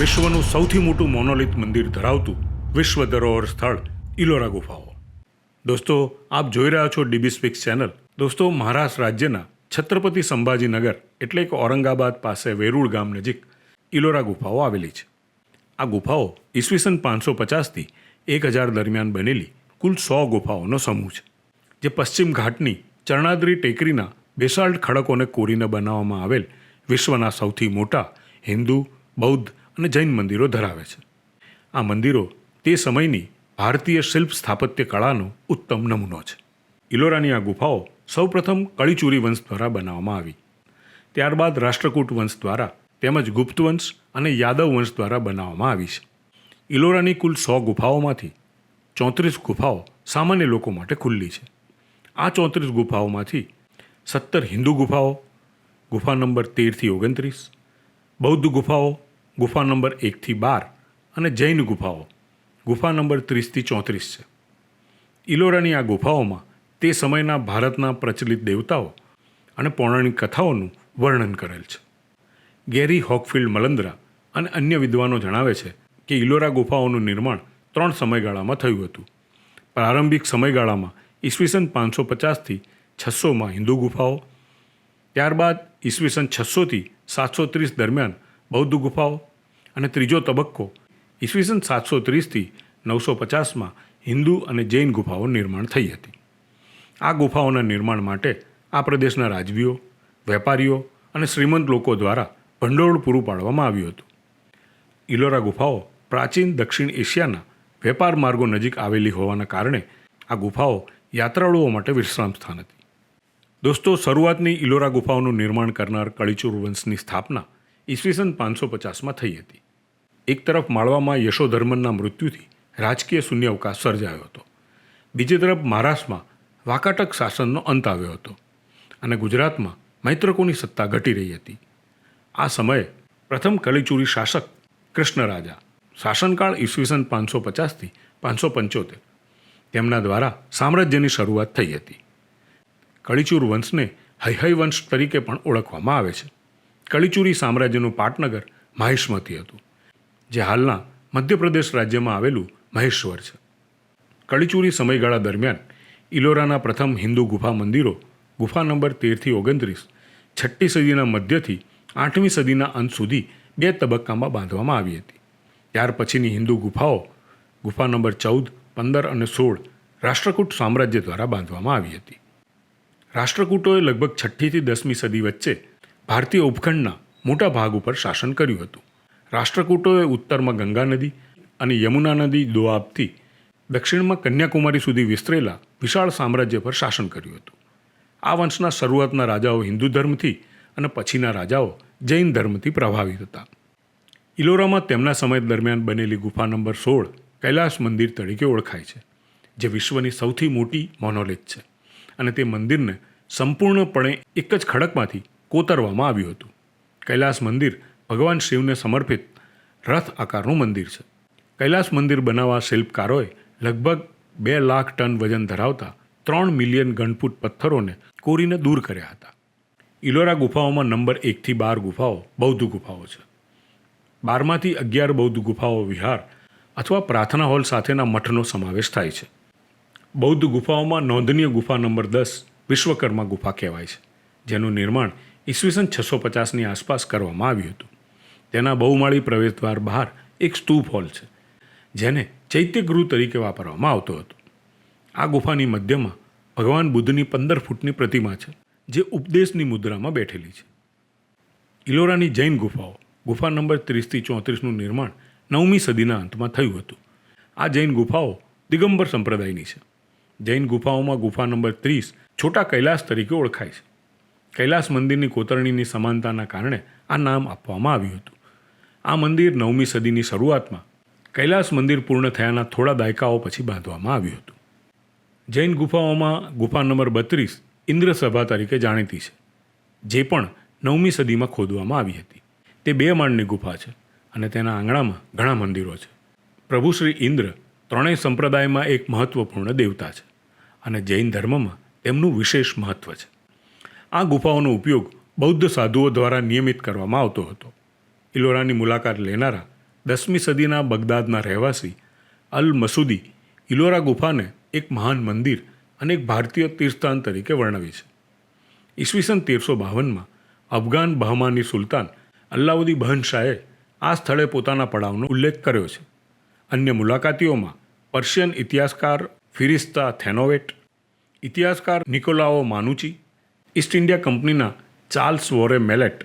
વિશ્વનું સૌથી મોટું મોનોલિથ મંદિર ધરાવતું વિશ્વ ધરોહર સ્થળ ઇલોરા ગુફાઓ. દોસ્તો, આપ જોઈ રહ્યા છો ડીબી સ્પીક્સ ચેનલ. દોસ્તો, મહારાષ્ટ્ર રાજ્યના છત્રપતિ સંભાજીનગર એટલે કે ઔરંગાબાદ પાસે વેરુળ ગામ નજીક ઇલોરા ગુફાઓ આવેલી છે. આ ગુફાઓ ઈસવીસન પાંચસો પચાસથી એક હજાર દરમિયાન બનેલી કુલ સો ગુફાઓનો સમૂહ છે, જે પશ્ચિમ ઘાટની ચરણાદ્રી ટેકરીના બેસાલ્ટ ખડકોને કોરીને બનાવવામાં આવેલ વિશ્વના સૌથી મોટા હિન્દુ, બૌદ્ધ અને જૈન મંદિરો ધરાવે છે. આ મંદિરો તે સમયની ભારતીય શિલ્પ સ્થાપત્ય કળાનો ઉત્તમ નમૂનો છે. ઇલોરાની આ ગુફાઓ સૌપ્રથમ કળીચુરી વંશ દ્વારા બનાવવામાં આવી. ત્યારબાદ રાષ્ટ્રકૂટ વંશ દ્વારા તેમજ ગુપ્ત વંશ અને યાદવ વંશ દ્વારા બનાવવામાં આવી છે. ઇલોરાની કુલ સો ગુફાઓમાંથી ચોત્રીસ ગુફાઓ સામાન્ય લોકો માટે ખુલ્લી છે. આ ચોત્રીસ ગુફાઓમાંથી સત્તર હિન્દુ ગુફાઓ, ગુફા નંબર તેરથી ઓગણત્રીસ, બૌદ્ધ ગુફાઓ ગુફા નંબર એકથી બાર અને જૈન ગુફાઓ. ગુફા નંબર ત્રીસથી ચોત્રીસ છે. ઇલોરાની આ ગુફાઓમાં તે સમયના ભારતના પ્રચલિત દેવતાઓ અને પૌરાણિક કથાઓનું વર્ણન કરેલ છે. ગેરી હોકફિલ્ડ મલંદ્રા અને અન્ય વિદ્વાનો જણાવે છે કે ઇલોરા ગુફાઓનું નિર્માણ ત્રણ સમયગાળામાં થયું હતું. પ્રારંભિક સમયગાળામાં ઈસવીસન પાંચસો પચાસથી છસોમાં હિન્દુ ગુફાઓ, ત્યારબાદ ઈસવીસન છસોથી સાતસો ત્રીસ દરમિયાન બૌદ્ધ ગુફાઓ અને ત્રીજો તબક્કો, ઈસવીસન સાતસો ત્રીસથી નવસો પચાસમાં હિન્દુ અને જૈન ગુફાઓ નિર્માણ થઈ હતી. આ ગુફાઓના નિર્માણ માટે આ પ્રદેશના રાજવીઓ, વેપારીઓ અને શ્રીમંત લોકો દ્વારા ભંડોળ પૂરું પાડવામાં આવ્યું હતું. ઇલોરા ગુફાઓ પ્રાચીન દક્ષિણ એશિયાના વેપાર માર્ગો નજીક આવેલી હોવાના કારણે આ ગુફાઓ યાત્રાળુઓ માટે વિશ્રામ સ્થાન હતી. દોસ્તો, શરૂઆતની ઇલોરા ગુફાઓનું નિર્માણ કરનાર કળીચુર વંશની સ્થાપના ઈસવીસન પાંચસો પચાસમાં થઈ હતી. એક તરફ માળવામાં યશોધર્મનના મૃત્યુથી રાજકીય શૂન્યાવકાશ સર્જાયો હતો. બીજી તરફ મહારાષ્ટ્રમાં વાકાટક શાસનનો અંત આવ્યો હતો અને ગુજરાતમાં મૈત્રકોની સત્તા ઘટી રહી હતી. આ સમયે પ્રથમ કલીચુરી શાસક કૃષ્ણરાજા, શાસનકાળ ઈસવીસન પાંચસો પચાસથી પાંચસો પંચોતેર, તેમના દ્વારા સામ્રાજ્યની શરૂઆત થઈ હતી. કળીચુર વંશને હૈહય વંશ તરીકે પણ ઓળખવામાં આવે છે. કળીચુરી સામ્રાજ્યનું પાટનગર મહેશમતી હતું, જે હાલના મધ્યપ્રદેશ રાજ્યમાં આવેલું મહેશ્વર છે. કળીચુરી સમયગાળા દરમિયાન ઇલોરાના પ્રથમ હિન્દુ ગુફા મંદિરો ગુફા નંબર તેરથી ઓગણત્રીસ, છઠ્ઠી સદીના મધ્યથી આઠમી સદીના અંત સુધી બે તબક્કામાં બાંધવામાં આવી હતી. ત્યાર પછીની હિન્દુ ગુફાઓ ગુફા નંબર ચૌદ, પંદર અને સોળ રાષ્ટ્રકૂટ સામ્રાજ્ય દ્વારા બાંધવામાં આવી હતી. રાષ્ટ્રકૂટોએ લગભગ છઠ્ઠીથી દસમી સદી વચ્ચે ભારતીય ઉપખંડના મોટા ભાગ ઉપર શાસન કર્યું હતું. રાષ્ટ્રકૂટોએ ઉત્તરમાં ગંગા નદી અને યમુના નદી દોઆબથી દક્ષિણમાં કન્યાકુમારી સુધી વિસ્તરેલા વિશાળ સામ્રાજ્ય પર શાસન કર્યું હતું. આ વંશના શરૂઆતના રાજાઓ હિન્દુ ધર્મથી અને પછીના રાજાઓ જૈન ધર્મથી પ્રભાવિત હતા. ઇલોરામાં તેમના સમય દરમિયાન બનેલી ગુફા નંબર સોળ કૈલાસ મંદિર તરીકે ઓળખાય છે, જે વિશ્વની સૌથી મોટી મોનોલિથ છે અને તે મંદિરને સંપૂર્ણપણે એક જ ખડકમાંથી કોતરવામાં આવ્યું હતું. કૈલાસ મંદિર ભગવાન શિવને સમર્પિત રથ આકારનું મંદિર છે. કૈલાસ મંદિર બનાવવા શિલ્પકારોએ લગભગ બે લાખ ટન વજન ધરાવતા ત્રણ મિલિયન ગણફૂટ પથ્થરોને કોરીને દૂર કર્યા હતા. ઇલોરા ગુફાઓમાં નંબર એકથી બાર ગુફાઓ બૌદ્ધ ગુફાઓ છે. બારમાંથી અગિયાર બૌદ્ધ ગુફાઓ વિહાર અથવા પ્રાર્થના હોલ સાથેના મઠનો સમાવેશ થાય છે. બૌદ્ધ ગુફાઓમાં નોંધનીય ગુફા નંબર દસ વિશ્વકર્મા ગુફા કહેવાય છે, જેનું નિર્માણ ઈસવીસન છસો પચાસની આસપાસ કરવામાં આવ્યું હતું. તેના બહુમાળી પ્રવેશદ્વાર બહાર એક સ્તૂપ હોલ છે, જેને ચૈત્યગૃહ તરીકે વાપરવામાં આવતો હતો. આ ગુફાની મધ્યમાં ભગવાન બુદ્ધની પંદર ફૂટની પ્રતિમા છે, જે ઉપદેશની મુદ્રામાં બેઠેલી છે. ઇલોરાની જૈન ગુફાઓ, ગુફા નંબર ત્રીસથી ચોત્રીસનું નિર્માણ નવમી સદીના અંતમાં થયું હતું. આ જૈન ગુફાઓ દિગંબર સંપ્રદાયની છે. જૈન ગુફાઓમાં ગુફા નંબર ત્રીસ છોટા કૈલાસ તરીકે ઓળખાય છે. કૈલાસ મંદિરની કોતરણીની સમાનતાના કારણે આ નામ આપવામાં આવ્યું હતું. આ મંદિર નવમી સદીની શરૂઆતમાં કૈલાસ મંદિર પૂર્ણ થયાના થોડા દાયકાઓ પછી બાંધવામાં આવ્યું હતું. જૈન ગુફાઓમાં ગુફા નંબર બત્રીસ ઇન્દ્રસભા તરીકે જાણીતી છે, જે પણ નવમી સદીમાં ખોદવામાં આવી હતી. તે બે માળની ગુફા છે અને તેના આંગણામાં ઘણા મંદિરો છે. પ્રભુ શ્રી ઇન્દ્ર ત્રણેય સંપ્રદાયમાં એક મહત્વપૂર્ણ દેવતા છે અને જૈન ધર્મમાં તેમનું વિશેષ મહત્વ છે. આ ગુફાઓનો ઉપયોગ બૌદ્ધ સાધુઓ દ્વારા નિયમિત કરવામાં આવતો હતો. ઇલોરાની મુલાકાત લેનારા દસમી સદીના બગદાદના રહેવાસી અલ મસૂદી ઇલોરા ગુફાને એક મહાન મંદિર અને એક ભારતીય તીર્થસ્થાન તરીકે વર્ણવી છે. ઈસવીસન તેરસો બાવનમાં અફઘાન બહમાની સુલતાન અલ્લાઉદ્દી બહન શાહે આ સ્થળે પોતાના પડાવનો ઉલ્લેખ કર્યો છે. અન્ય મુલાકાતીઓમાં પર્શિયન ઇતિહાસકાર ફિરિસ્તા થેનોવેટ, ઇતિહાસકાર નિકોલાઓ માનુચી ઈસ્ટ ઇન્ડિયા કંપનીના ચાર્લ્સ વોરે મેલેટ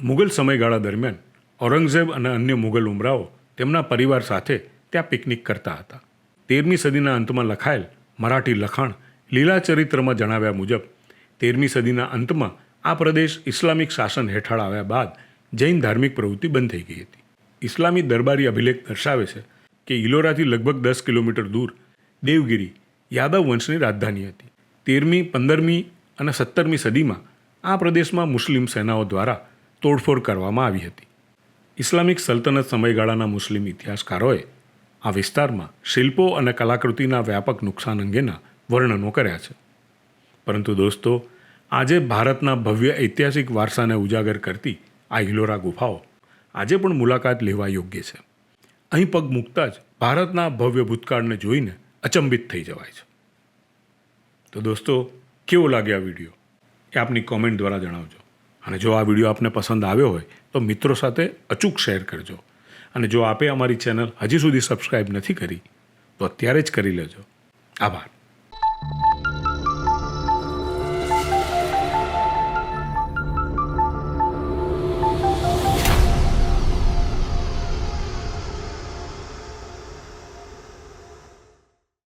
મુગલ સમયગાળા દરમિયાન ઔરંગઝેબ અને અન્ય મુગલ ઉમરાઓ તેમના પરિવાર સાથે ત્યાં પિકનિક કરતા હતા. તેરમી સદીના અંતમાં લખાયેલ મરાઠી લખાણ લીલા ચરિત્રમાં જણાવ્યા મુજબ, તેરમી સદીના અંતમાં આ પ્રદેશ ઇસ્લામિક શાસન હેઠળ આવ્યા બાદ જૈન ધાર્મિક પ્રવૃત્તિ બંધ થઈ ગઈ હતી. ઇસ્લામી દરબારી અભિલેખ દર્શાવે છે કે ઇલોરાથી લગભગ દસ કિલોમીટર દૂર દેવગિરી યાદવ વંશની રાજધાની હતી. તેરમી, પંદરમી અને સત્તરમી સદીમાં આ પ્રદેશમાં મુસ્લિમ સેનાઓ દ્વારા તોડફોડ કરવામાં આવી હતી. ઇસ્લામિક સલ્તનત સમયગાળાના મુસ્લિમ ઇતિહાસકારોએ આ વિસ્તારમાં શિલ્પો અને કલાકૃતિના વ્યાપક નુકસાન અંગેના વર્ણનો કર્યા છે. પરંતુ દોસ્તો, આજે ભારતના ભવ્ય ઐતિહાસિક વારસાને ઉજાગર કરતી આ હિલોરા ગુફાઓ આજે પણ મુલાકાત લેવા યોગ્ય છે. અહીં પગ મૂકતા જ ભારતના ભવ્ય ભૂતકાળને જોઈને અચંબિત થઈ જવાય છે. તો દોસ્તો કેવો લાગે આ વીડિયો? એ આપની કોમેન્ટ દ્વારા જણાવજો. અને જો આ વીડિયો આપને પસંદ આવ્યો હોય, તો મિત્રો સાથે અચૂક શેર કરજો. અને જો આપે અમારી ચેનલ હજી સુધી સબસ્ક્રાઈબ નથી કરી, તો અત્યારે જ કરી લેજો. આભાર.